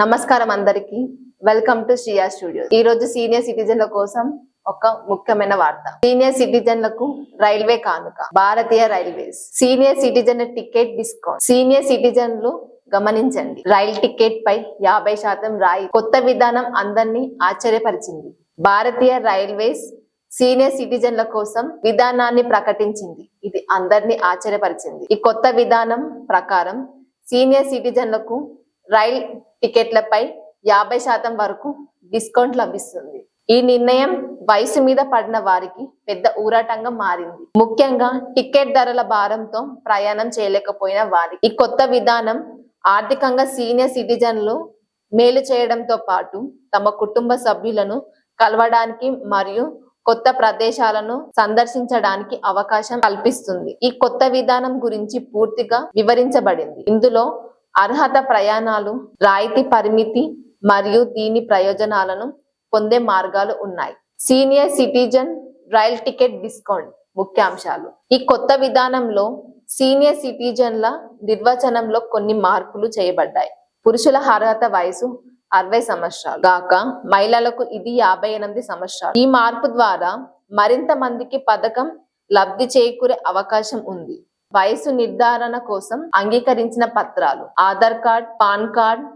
నమస్కారం అందరికి. Welcome to Sriya studio ఈ రోజు సీనియర్ సిటిజన్ల కోసం ఒక ముఖ్యమైన వార్త. సీనియర్ సిటిజన్లకు రైల్వే కానుక. Bharatiya railways. Senior citizen ticket discount. Senior సిటిజన్లు గమనించండి. రైల్ టికెట్ పై యాభై శాతం రాయి కొత్త విధానం అందరినీ ఆశ్చర్యపరిచింది. భారతీయ రైల్వేస్ సీనియర్ సిటిజన్ల కోసం విధానాన్ని ప్రకటించింది. ఇది అందరినీ ఆశ్చర్యపరిచింది. ఈ కొత్త విధానం ప్రకారం సీనియర్ సిటిజన్లకు రైల్ టికెట్లపై యాభై శాతం వరకు డిస్కౌంట్ లభిస్తుంది. ఈ నిర్ణయం వయసు మీద పడిన వారికి పెద్ద ఊరాటంగా మారింది. ముఖ్యంగా టికెట్ ధరల భారంతో ప్రయాణం చేయలేకపోయిన వారి ఈ కొత్త విధానం ఆర్థికంగా సీనియర్ సిటిజన్లు మేలు చేయడంతో పాటు తమ కుటుంబ సభ్యులను కలవడానికి మరియు కొత్త ప్రదేశాలను సందర్శించడానికి అవకాశం కల్పిస్తుంది. ఈ కొత్త విధానం గురించి పూర్తిగా వివరించబడింది. ఇందులో అర్హత ప్రయాణాలు రాయితీ పరిమితి మరియు దీని ప్రయోజనాలను పొందే మార్గాలు ఉన్నాయి. Senior citizen rail ticket discount ముఖ్యాంశాలు. ఈ కొత్త విధానంలో సీనియర్ సిటిజన్ల నిర్వచనంలో కొన్ని మార్పులు చేయబడ్డాయి. పురుషుల అర్హత వయసు అరవై సంవత్సరాలు. గాక మహిళలకు ఇది యాభై ఎనిమిది సంవత్సరాలు. ఈ మార్పు ద్వారా మరింత మందికి పథకం లబ్ధి చేకూరే అవకాశం ఉంది. వయసు నిర్ధారణ కోసం అంగీకరించిన పత్రాలు. Aadhaar card PAN card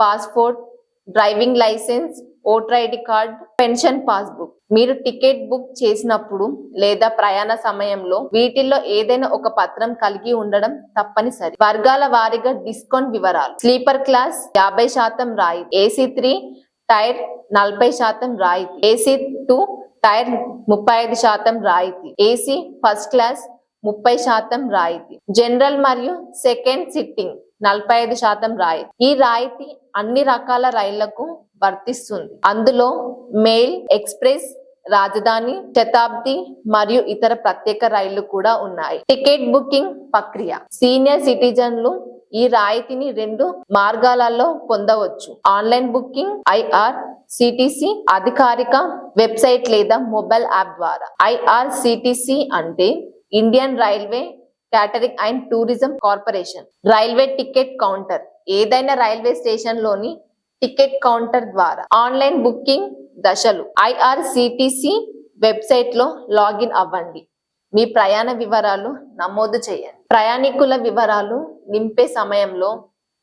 passport driving licence voter ID card pension passbook. మీరు టికెట్ బుక్ చేసినప్పుడు లేదా ప్రయాణ సమయంలో వీటిల్లో ఏదైనా ఒక పత్రం కలిగి ఉండడం తప్పనిసరి. వర్గాల వారీగా డిస్కౌంట్ వివరాలు. స్లీపర్ క్లాస్ యాభై శాతం రాయి ఏసీ త్రీ టైర్ నలభై శాతం రాయితీ. ఏసీ టూ టైర్ ముప్పై ఐదు శాతం రాయితీ. ఏసీ ఫస్ట్ క్లాస్ ముప్పై శాతం రాయితీ. జనరల్ మరియు సెకండ్ సిట్టింగ్ నలభై ఐదు శాతం రాయితీ. ఈ రాయితీ అన్ని రకాల రైళ్ళకు వర్తిస్తుంది. అందులో మెయిల్ ఎక్స్ప్రెస్ రాజధాని శతాబ్ది మరియు ఇతర ప్రత్యేక రైళ్ళు కూడా ఉన్నాయి. టికెట్ బుకింగ్ ప్రక్రియ. సీనియర్ సిటిజన్లు ఈ రాయితీని రెండు మార్గాలలో పొందవచ్చు. ఆన్లైన్ బుకింగ్ ఐఆర్ సిటిసి అధికారిక వెబ్సైట్ లేదా మొబైల్ యాప్ ద్వారా. ఐఆర్సిటిసి అంటే Indian railway catering and tourism corporation railway ticket counter ఏదైనా రైల్వే స్టేషన్లోని టికెట్ కౌంటర్ ద్వారా ఆన్లైన్ బుకింగ్ దశలు ఐఆర్సిటిసి వెబ్సైట్లో లాగిన్ అవ్వండి. మీ ప్రయాణ వివరాలు నమోదు చేయండి. ప్రయాణికుల వివరాలు నింపే సమయంలో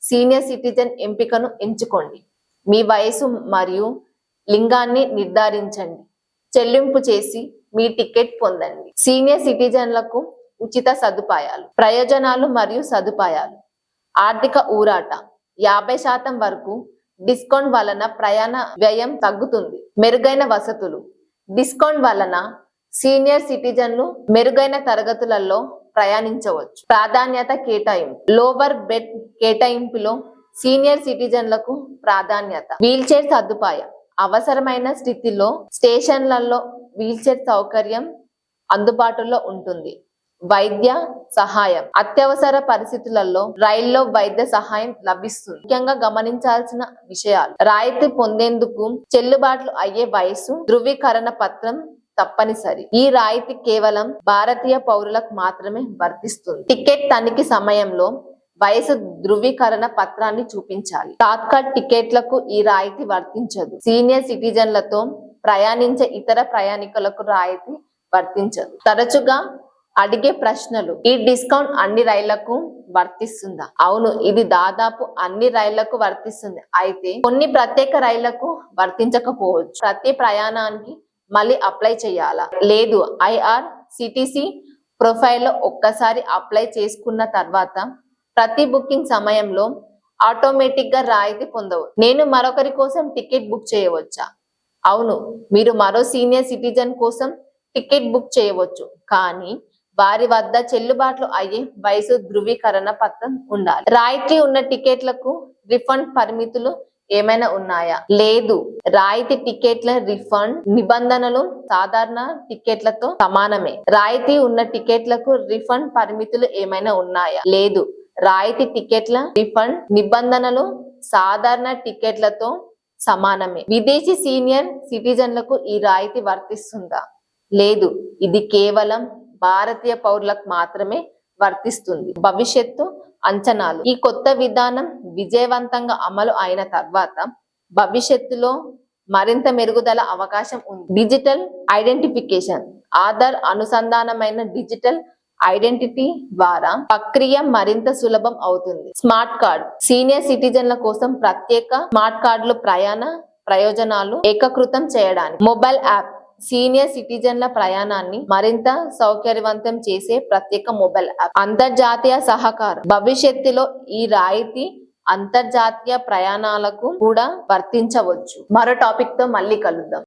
సీనియర్ సిటిజన్ ఎంపికను ఎంచుకోండి. మీ వయసు మరియు లింగాన్ని నిర్ధారించండి. చెల్లింపు చేసి మీ టికెట్ పొందండి. సీనియర్ సిటిజన్లకు ఉచిత సదుపాయాలు ప్రయోజనాలు మరియు సదుపాయాలు. ఆర్థిక ఊరాట. యాభై శాతం వరకు డిస్కౌంట్ వలన ప్రయాణ వ్యయం తగ్గుతుంది. మెరుగైన వసతులు. డిస్కౌంట్ వలన సీనియర్ సిటిజన్లు మెరుగైన తరగతులలో ప్రయాణించవచ్చు. ప్రాధాన్యత కేటాయింపు. లోవర్ బెడ్ కేటాయింపులో సీనియర్ సిటిజన్లకు ప్రాధాన్యత. వీల్ చైర్ సదుపాయం. అవసరమైన స్థితిలో స్టేషన్లలో వీల్చైర్ సౌకర్యం అందుబాటులో ఉంటుంది. వైద్య సహాయం. అత్యవసర పరిస్థితులలో రైల్లో వైద్య సహాయం లభిస్తుంది. ముఖ్యంగా గమనించాల్సిన విషయాలు. రాయితీ పొందేందుకు చెల్లుబాట్లు అయ్యే వయసు ధృవీకరణ పత్రం తప్పనిసరి. ఈ రాయితీ కేవలం భారతీయ పౌరులకు మాత్రమే వర్తిస్తుంది. టికెట్ తనిఖీ సమయంలో వయసు ధృవీకరణ పత్రాన్ని చూపించాలి. తాత్కాల్ టికెట్లకు ఈ రాయితీ వర్తించదు. సీనియర్ సిటిజన్లతో ప్రయాణించే ఇతర ప్రయాణికులకు రాయితీ వర్తించదు. తరచుగా అడిగే ప్రశ్నలు ఈ డిస్కౌంట్ అన్ని రైళ్ళకు వర్తిస్తుందా? అవును ఇది దాదాపు అన్ని రైళ్ళకు వర్తిస్తుంది. అయితే కొన్ని ప్రత్యేక రైళ్ళకు వర్తించకపోవచ్చు. ప్రతి ప్రయాణానికి మళ్ళీ అప్లై చేయాలా? లేదు. ఐఆర్ సిటిసి ప్రొఫైల్లో ఒక్కసారి అప్లై చేసుకున్న తర్వాత ప్రతి బుకింగ్ సమయంలో ఆటోమేటిక్గా రాయితీ పొందవు నేను మరొకరి కోసం టికెట్ బుక్ చేయవచ్చా? అవును మీరు మరో సీనియర్ సిటిజన్ కోసం టికెట్ బుక్ చేయవచ్చు. కానీ వారి వద్ద చెల్లుబాట్లు అయ్యే వయసు ధృవీకరణ పత్రం ఉండాలి. రాయితీ ఉన్న టికెట్లకు రిఫండ్ పరిమితులు ఏమైనా ఉన్నాయా? లేదు రాయితీ టికెట్ల రిఫండ్ నిబంధనలు సాధారణ టికెట్లతో సమానమే. రాయితీ ఉన్న టికెట్లకు రిఫండ్ పరిమితులు ఏమైనా ఉన్నాయా? లేదు రాయితీ టికెట్ల రిఫండ్ నిబంధనలు సాధారణ టికెట్లతో సమానమే. విదేశీ సీనియర్ సిటిజన్లకు ఈ రాయితీ వర్తిస్తుందా? లేదు. ఇది కేవలం భారతీయ పౌరులకు మాత్రమే వర్తిస్తుంది. భవిష్యత్తు అంచనాలు. ఈ కొత్త విధానం విజయవంతంగా అమలు అయిన తర్వాత భవిష్యత్తులో మరింత మెరుగుదల అవకాశం ఉంది. డిజిటల్ ఐడెంటిఫికేషన్ ఆధార్ అనుసంధానమైన డిజిటల్ ఐడెంటిటీ ద్వారా ప్రక్రియ మరింత సులభం అవుతుంది. స్మార్ట్ కార్డ్ సీనియర్ సిటిజన్ల కోసం ప్రత్యేక స్మార్ట్ కార్డులు ప్రయాణ ప్రయోజనాలు ఏకకృతం చేయడానికి. మొబైల్ యాప్ సీనియర్ సిటిజన్ల ప్రయాణాన్ని మరింత సౌకర్యవంతం చేసే ప్రత్యేక మొబైల్ యాప్. అంతర్జాతీయ సహకారం. భవిష్యత్తులో ఈ రాయితీ అంతర్జాతీయ ప్రయాణాలకు కూడా వర్తించవచ్చు. మరో టాపిక్తో మళ్ళీ కలుద్దాం.